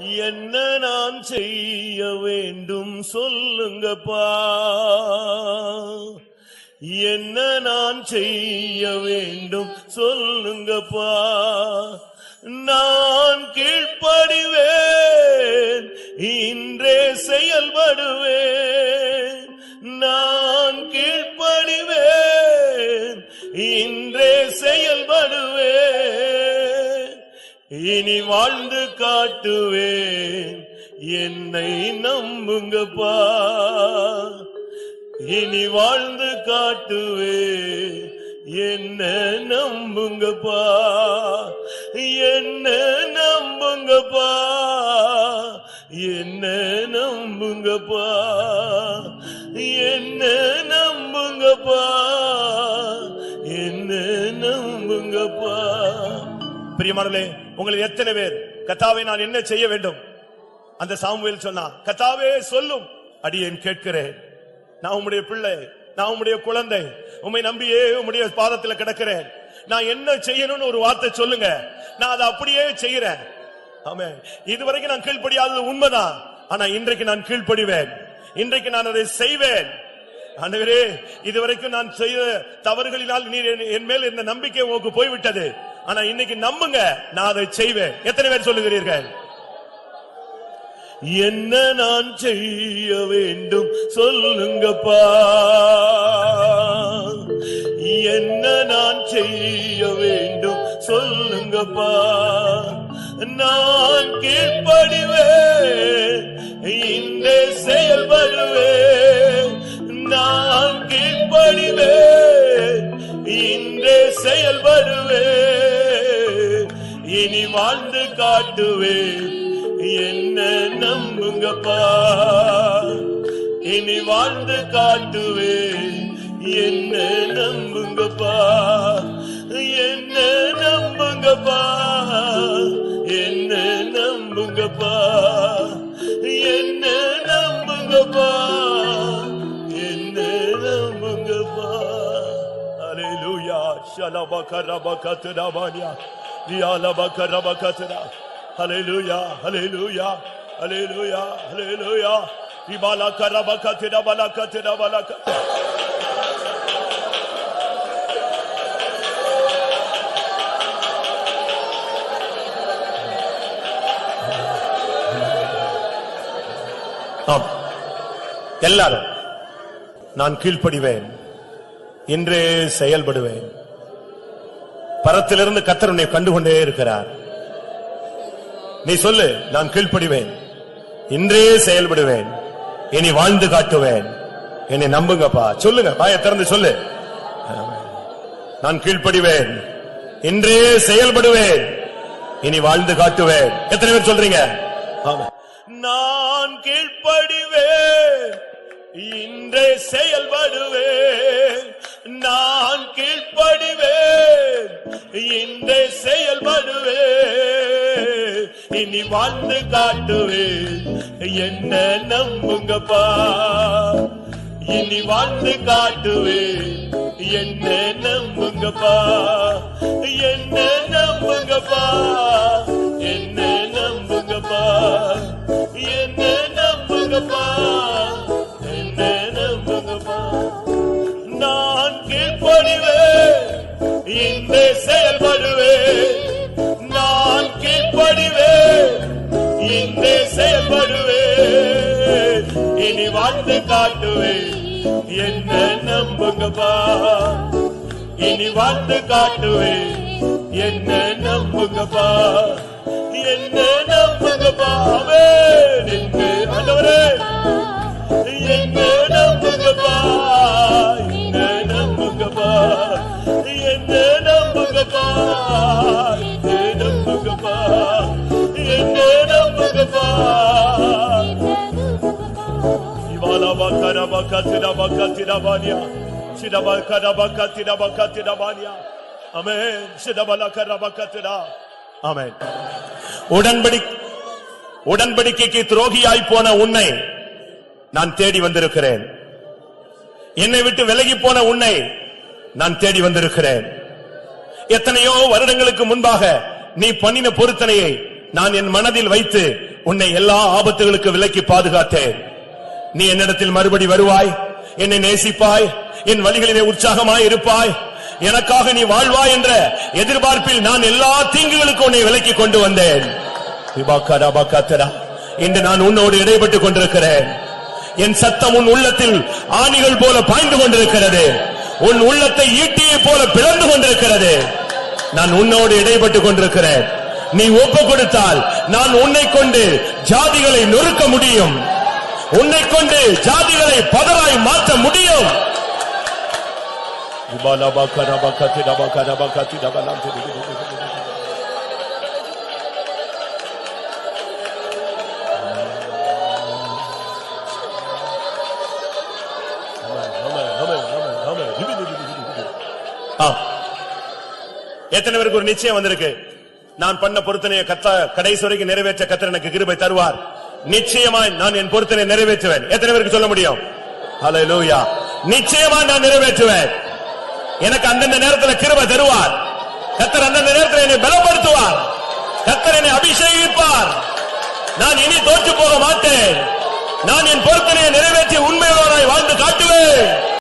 என்ன நான் செய்ய வேண்டும் சொல்லுங்கப்பா. என்ன நான் செய்ய வேண்டும் சொல்லுங்கப்பா. நான் கீழ்ப்படிவேன் இன்றே செயல்படுவேன். நான் கீழ்ப்படிவேன் இன்றே செயல்படுவேன். இனி வாழ்ந்து காட்டுவேன். என்னை நம்புங்கப்பா. இனி வாழ்ந்து காட்டுவேன். என்ன நம்புங்கப்பா. என்ன நம்புங்கப்பா. என்ன நம்புங்கப்பா. என்ன நம்புங்கப்பா. என்ன நம்புங்கப்பா. பிரியமானே உங்களில் எத்தனை பேர் கத்தாவை நான் என்ன செய்ய வேண்டும்? அந்த சாமுவேல் சொன்னா கத்தாவே சொல்லும். அடியேன் கேட்கிறேன் நான் உம்முடைய பிள்ளை நான் உம்முடைய குழந்தை உம்மை நம்பியே உம்முடைய பாதத்தில் கிடக்கிறேன். நான் என்ன செய்யணும்னு ஒரு வார்த்தை சொல்லுங்க. நான் அதை அப்படியே செய்யறேன் ஆமே இதுவரைக்கும் நான் கீழ்ப்படியாதது உண்மைதான். ஆனா இன்றைக்கு நான் கீழ்ப்படிவேன். இன்றைக்கு நான் அதை செய்வேன். ஆண்டவரே இதுவரைக்கும் நான் செய்த தவறுகளினால் நீர் என்- என் மேல் இந்த நம்பிக்கை உங்களுக்கு போய்விட்டது. ஆனா இன்னைக்கு நம்புங்க நான் அதை செய்வேன். எத்தனை பேர் சொல்லுகிறீர்கள்? என்ன நான் செய்ய வேண்டும்? சொல்லுங்கப்பா. என்ன நான் செய்ய வேண்டும்? சொல்லுங்கப்பா. நான் கீழ்ப்படிவேன் இந்த செயல்படுவேன் நான் கீழ்ப்படிவேன் இந்த செயல்படுவேன் இனி வாழ்ந்து காட்டுவேன். என்ன நம்புங்கப்பா? இனி வாழ்ந்து காட்டுவேன். என்ன நம்புங்கப்பா? என்ன நம்புங்கப்பா? என்ன நம்புங்கப்பா? என்ன நம்புங்கப்பா? என்ன நம்புங்கப்பா? அலையிலூயா ஷலபகரபகத்துரபானியா ரியாலபகரபகத்துரா ஹalleluya ஹalleluya ஹalleluya ஹalleluya இபாலா கரபகத்திர பலகத்திர பலக ஆம். எல்லாரும் நான் கீழ்ப்படிவேன். இன்றே செயல்படுவேன். பரத்திலிருந்து கத்தர் உன்னை கண்டுகொண்டே இருக்கிறார். நீ சொல்லு நான் கீழ்ப்படிவேன். இன்றே செயல்படுவேன். இனி வாழ்ந்து காட்டுவேன். என்னை நம்புங்கப்பா. சொல்லுங்க பாய திறந்து சொல்லு. நான் கீழ்ப்படிவேன். இன்றே செயல்படுவேன். இனி வாழ்ந்து காட்டுவேன். எத்தனை பேர் சொல்றீங்க? நான் கீழ்ப்படிவேன். இன்றே செயல்படுவேன். நான் இந்த இன்றே செயல்படுவேன் இனி வாழ்ந்து காட்டுவேன் என்ன நம்புங்கப்பா? இனி வாழ்ந்து காட்டுவேன் என்ன நம்புங்கப்பா? என்ன நம்புங்கப்பா? என்ன நம்புங்கப்பா? என்ன நம்புங்கப்பா? வாழ்ந்து காட்டுவேன். என்ன நம்புங்கப்பா? இனி வாழ்ந்து காட்டுவேன். என்ன நம்புங்கப்பா? என்ன நம்புங்கப்பா? ஆமென் என்று ஆண்டவரே. என்ன நம்புங்கப்பா? என்ன நம்புங்கப்பா? என்ன நம்புங்கப்பா? உடன்படிக்கைக்கு துரோகியாய் போன உன்னை நான் தேடி வந்திருக்கிறேன். என்னை விட்டு விலகி போன உன்னை நான் தேடி வந்திருக்கிறேன். எத்தனையோ வருடங்களுக்கு முன்பாக நீ பண்ணின பொருத்தனையை நான் என் மனதில் வைத்து உன்னை எல்லா ஆபத்துகளுக்கு விலக்கி பாதுகாத்தேன். நீ என்னிடத்தில் மறுபடி வருவாய். என்னை நேசிப்பாய். என் வழிகளிலே உற்சாகமாய் இருப்பாய். எனக்காக நீ வாழ்வாய் என்ற எதிர்பார்ப்பில் நான் எல்லா தீங்குகளுக்கும் உன்னை விலக்கி கொண்டு வந்தேன். இன்று நான் உன்னோடு இடைப்பட்டுக் கொண்டிருக்கிறேன். என் சத்தம் உன் உள்ளத்தில் ஆணிகள் போல பாய்ந்து கொண்டிருக்கிறது. உன் உள்ளத்தை ஈட்டியை போல பிளந்து கொண்டிருக்கிறது. நான் உன்னோடு இடைப்பட்டுக் கொண்டிருக்கிறேன். நீ ஒப்பு கொடுத்தால் நான் உன்னை கொண்டு ஜாதிகளை நொறுக்க முடியும். உன்னை கொண்டு ஜாதிகளை பதராய் மாற்ற முடியும். எத்தனை பேருக்கு ஒரு நிச்சயம் வந்திருக்கு? நான் பண்ண பொருத்தனையை கத்த கடைசி வரைக்கும் நிறைவேற்ற கத்தர் எனக்கு கிருபை தருவார். நிச்சயமாய் நான் என் பொருத்தனை நிறைவேற்றுவேன். எத்தனை பேருக்கு சொல்ல முடியும்? ஹalleluya நிச்சயமா நான் நிறைவேற்றுவேன். எனக்கு அந்தந்த நேரத்தில் கிருப தருவார். கத்தர் அந்தந்த நேரத்தில் என்னை பலப்படுத்துவார். கத்தர் என்னை அபிஷேகிப்பார். நான் இனி தோற்று போக மாட்டேன். நான் என் பொருத்தனையை நிறைவேற்றி உண்மையோராய் வாழ்ந்து காட்டுவேன்.